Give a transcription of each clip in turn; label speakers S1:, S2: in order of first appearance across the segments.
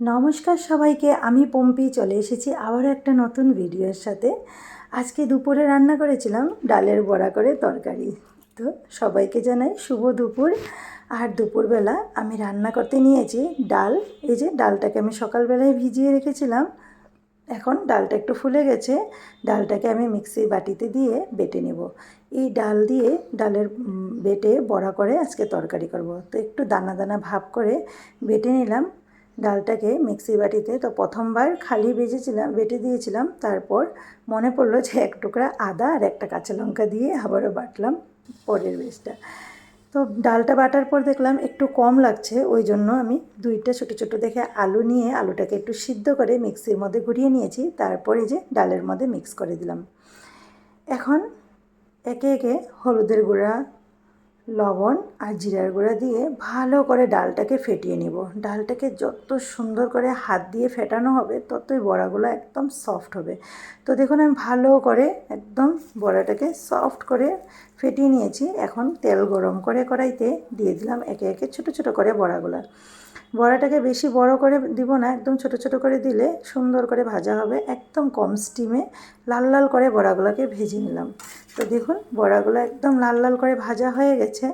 S1: নমস্কার সবাইকে, আমি পম্পি, চলে এসেছি আবারও একটা নতুন ভিডিওর সাথে। আজকে দুপুরে রান্না করেছিলাম ডালের বড়া করে তরকারি। তো সবাইকে জানাই শুভ দুপুর। আর দুপুরবেলা আমি রান্না করতে নিয়েছি ডাল। এই যে ডালটাকে আমি সকালবেলায় ভিজিয়ে রেখেছিলাম। এখন ডালটা একটু ফুলে গেছে। ডালটাকে আমি মিক্সির বাটিতে দিয়ে বেটে নেব। এই ডাল দিয়ে ডালের বেটে বড়া করে আজকে তরকারি করব। তো একটু দানা দানা ভাব করে বেটে নিলাম। ডালটাকে মিক্সি বাটিতে, তো প্রথমবার খালি বেজেছিলাম বেটে দিয়েছিলাম, তারপর মনে পড়ল যে এক টুকরা আদা আর একটা কাঁচা লঙ্কা দিয়ে আবারও বাটলাম পরের বেশটা তো ডালটা বাটার পর দেখলাম একটু কম লাগছে, ওই জন্য আমি দুইটা ছোটো ছোটো দেখে আলু নিয়ে আলুটাকে একটু সিদ্ধ করে মিক্সির মধ্যে ঘুরিয়ে নিয়েছি, তারপরে যে ডালের মধ্যে মিক্স করে দিলাম। এখন একে একে হলুদের গুঁড়া লবণ আর জিরার গুঁড়া দিয়ে ভালো করে ডালটাকে ফেটিয়ে নিব। ডালটাকে যত সুন্দর করে হাত দিয়ে ফেটানো হবে, ততই বড়াগুলো একদম সফট হবে। তো দেখুন, আমি ভালো করে একদম বড়াটাকে সফট করে ফেটিয়ে নিয়েছি। এখন তেল গরম করে কড়াইতে দিয়ে দিলাম একে একে ছোটো ছোটো করে বড়াগুলো। বড়াটাকে বেশি বড় করে দিব না, একদম ছোট ছোট করে দিলে সুন্দর করে ভাজা হবে। একদম কম স্টিমে লাল লাল করে বড়াগুলোকে ভেজে নিলাম। তো দেখুন, বড়াগুলো একদম লাল লাল করে ভাজা হয়ে গেছে।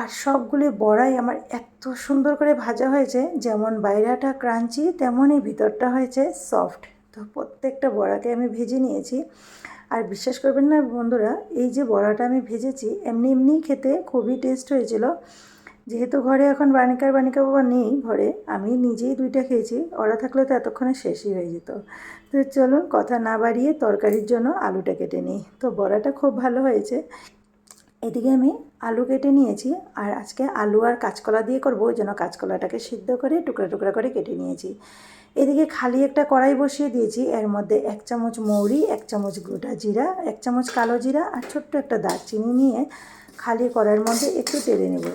S1: আর সবগুলি বড়াই আমার এত সুন্দর করে ভাজা হয়েছে, যেমন বাইরেটা ক্রাঞ্চি তেমনই ভিতরটা হয়েছে সফট তো প্রত্যেকটা বড়াকে আমি ভেজে নিয়েছি। আর বিশ্বাস করবেন না বন্ধুরা, এই যে বড়াটা আমি ভেজেছি, এমনি এমনিই খেতে খুবই টেস্ট হয়েছিল। যেহেতু ঘরে এখন বানিকার বানিকা বাবা নেই ঘরে, আমি নিজেই দুইটা খেয়েছি ওরা থাকলে তো এতক্ষণে শেষই হয়ে যেত। তো চলুন কথা না বাড়িয়ে তরকারির জন্য আলুটা কেটে নিই। তো বড়াটা খুব ভালো হয়েছে। এদিকে আমি আলু কেটে নিয়েছি, আর আজকে আলু আর কাঁচকলা দিয়ে করব ওই জন্য কাঁচকলাটাকে সিদ্ধ করে টুকরা টুকরা করে কেটে নিয়েছি। এদিকে খালি একটা কড়াই বসিয়ে দিয়েছি, এর মধ্যে এক চামচ মৌরি, এক চামচ গোটা জিরা, এক চামচ কালো জিরা, আর ছোট্ট একটা দারচিনি নিয়ে খালি কড়াইয়ের মধ্যে একটু তেলে নেব।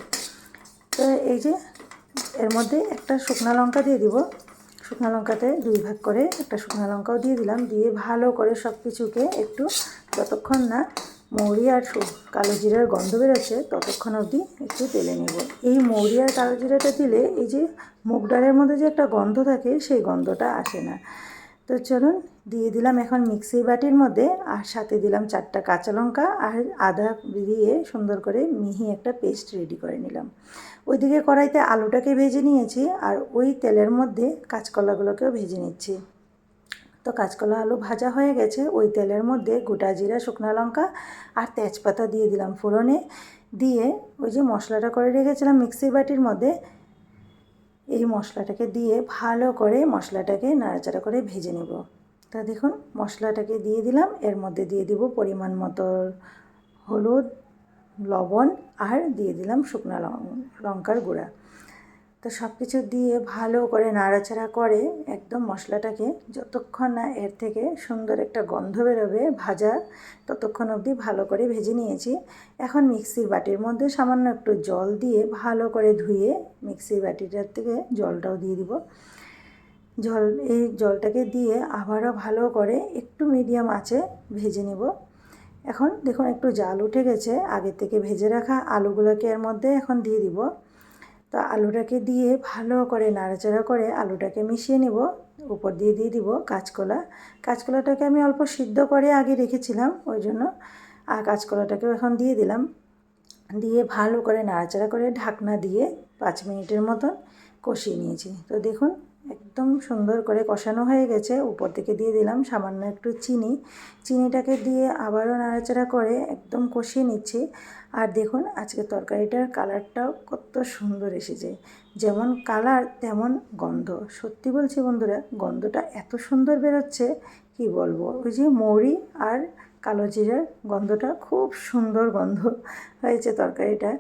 S1: তো এই যে এর মধ্যে একটা শুকনো লঙ্কা দিয়ে দিব। শুকনো লঙ্কাতে দুই ভাগ করে একটা শুকনো লঙ্কাও দিয়ে দিলাম। দিয়ে ভালো করে সব কিছুকে একটু যতক্ষণ না মৌরি আর কালো জিরার গন্ধ বেরোচ্ছে ততক্ষণ অবধি একটু তেলে নেব। এই মৌরি আর কালো জিরাটা দিলে এই যে মুগ ডালের মধ্যে যে একটা গন্ধ থাকে সেই গন্ধটা আসে না। তো চলুন, দিয়ে দিলাম এখন মিক্সি বাটির মধ্যে, আর সাথে দিলাম চারটা কাঁচা লঙ্কা, আর আদা দিয়ে সুন্দর করে মিহি একটা পেস্ট রেডি করে নিলাম। ওইদিকে কড়াইতে আলুটাকে ভেজে নিয়েছি, আর ওই তেলের মধ্যে কাঁচকলাগুলোকেও ভেজে নিচ্ছি। তো কাঁচকলা আলু ভাজা হয়ে গেছে, ওই তেলের মধ্যে গোটা জিরা, শুকনো লঙ্কা, আর তেজপাতা দিয়ে দিলাম ফোড়নে। দিয়ে ওই যে মশলাটা করে রেখেছিলাম মিক্সি বাটির মধ্যে এই মশলাটাকে দিয়ে ভালো করে মশলাটাকে নাড়াচাড়া করে ভেজে নেব। তা দেখুন, মশলাটাকে দিয়ে দিলাম। এর মধ্যে দিয়ে দিব পরিমাণ মতো হলুদ, লবণ আর দিয়ে দিলাম শুকনো লঙ্কার গুঁড়া। তো সব কিছু দিয়ে ভালো করে নাড়াচাড়া করে একদম মশলাটাকে যতক্ষণ না এর থেকে সুন্দর একটা গন্ধ বেরোবে ভাজা, ততক্ষণ অবধি ভালো করে ভেজে নিয়েছি। এখন মিক্সির বাটির মধ্যে সামান্য একটু জল দিয়ে ভালো করে ধুয়ে মিক্সির বাটিটার থেকে জলটাও দিয়ে দিব। জল, এই জলটাকে দিয়ে আবারও ভালো করে একটু মিডিয়াম আঁচে ভেজে নেব। এখন দেখুন একটু জাল উঠে গেছে, আগে থেকে ভেজে রাখা আলুগুলোকে এর মধ্যে এখন দিয়ে দিব। তো আলুটাকে দিয়ে ভালো করে নাড়াচাড়া করে আলুটাকে মিশিয়ে নেব। উপর দিয়ে দিয়ে দিব কাঁচকলা। কাঁচকলাটাকে আমি অল্প সিদ্ধ করে আগে রেখেছিলাম ওই জন্য। আর কাঁচকলাটাকেও এখন দিয়ে দিলাম। দিয়ে ভালো করে নাড়াচাড়া করে ঢাকনা দিয়ে পাঁচ মিনিটের মতন কষিয়ে নিয়েছি। তো দেখুন একদম সুন্দর করে কষানো হয়ে গেছে। উপর থেকে দিয়ে দিলাম সামান্য একটু চিনি। চিনিটাকে দিয়ে আবারও নাড়াচাড়া করে একদম কষিয়ে নিচ্ছি। আর দেখুন আজকে তরকারিটার কালারটাও কত সুন্দর এসেছে। যেমন কালার, তেমন গন্ধ। সত্যি বলছি বন্ধুরা, গন্ধটা এত সুন্দর বেরোচ্ছে, কি বলব? ওই যে মৌরি আর কালো জিরার গন্ধটা খুব সুন্দর গন্ধ হয়েছে তরকারিটা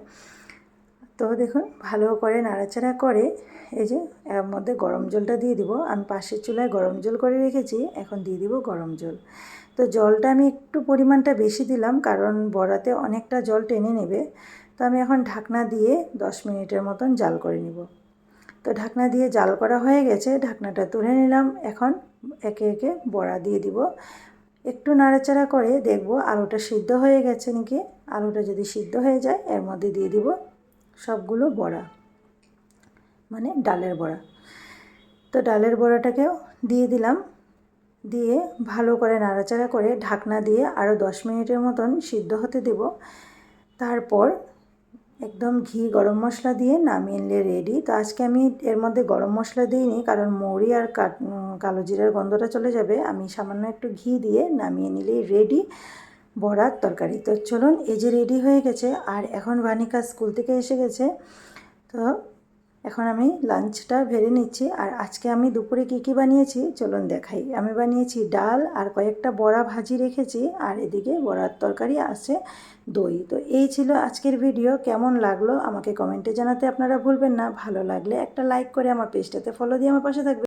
S1: তো দেখুন ভালো করে, নাড়াচাড়া করে, এই যে, এর মধ্যে গরম জলটা দিয়ে দিব। আমি পাশের চুলায় গরম জল করে রেখেছি, এখন দিয়ে দিব গরম জল। তো জলটা আমি একটু পরিমাণটা বেশি দিলাম, কারণ বড়াতে অনেকটা জল টেনে নেবে। তো আমি এখন ঢাকনা দিয়ে দশ মিনিটের মতন জাল করে নিব। তো ঢাকনা দিয়ে জাল করা হয়ে গেছে, ঢাকনাটা তুলে নিলাম। এখন একে একে বড়া দিয়ে দিব। একটু নাড়াচাড়া করে দেখব আলুটা সিদ্ধ হয়ে গেছে নাকি? আলুটা যদি সিদ্ধ হয়ে যায়, এর মধ্যে দিয়ে দিব সবগুলো বড়া মানে ডালের বড়া। তো ডালের বড়াটাকেও দিয়ে দিলাম, দিয়ে ভালো করে নাড়াচাড়া করে ঢাকনা দিয়ে আরও দশ মিনিটের মতন সিদ্ধ হতে দেব। তারপর একদম ঘি, গরম মশলা দিয়ে নামিয়ে নিলে রেডি তো আজকে আমি এর মধ্যে গরম মশলা দিইনি, কারণ মৌরি আর কালো জিরার গন্ধটা চলে যাবে। আমি সামান্য একটু ঘি দিয়ে নামিয়ে নিলেই রেডি বড়ার তরকারি। তো চলুন, এই যে রেডি হয়ে গেছে, আর এখন বানিকা স্কুল থেকে এসে গেছে। তো এখন আমি লাঞ্চটা ভেড়ে নিচ্ছি, আর আজকে আমি দুপুরে কী কী বানিয়েছি, চলুন দেখাই। আমি বানিয়েছি ডাল, আর কয়েকটা বড়া ভাজি রেখেছি, আর এদিকে বড়ার তরকারি আছে, দই। তো এই ছিল আজকের ভিডিও কেমন লাগল আমাকে কমেন্টে জানাতে আপনারা ভুলবেন না, ভালো লাগলে একটা লাইক করে আমার পেজটাতে ফলো দিয়ে আমার পাশে থাকবে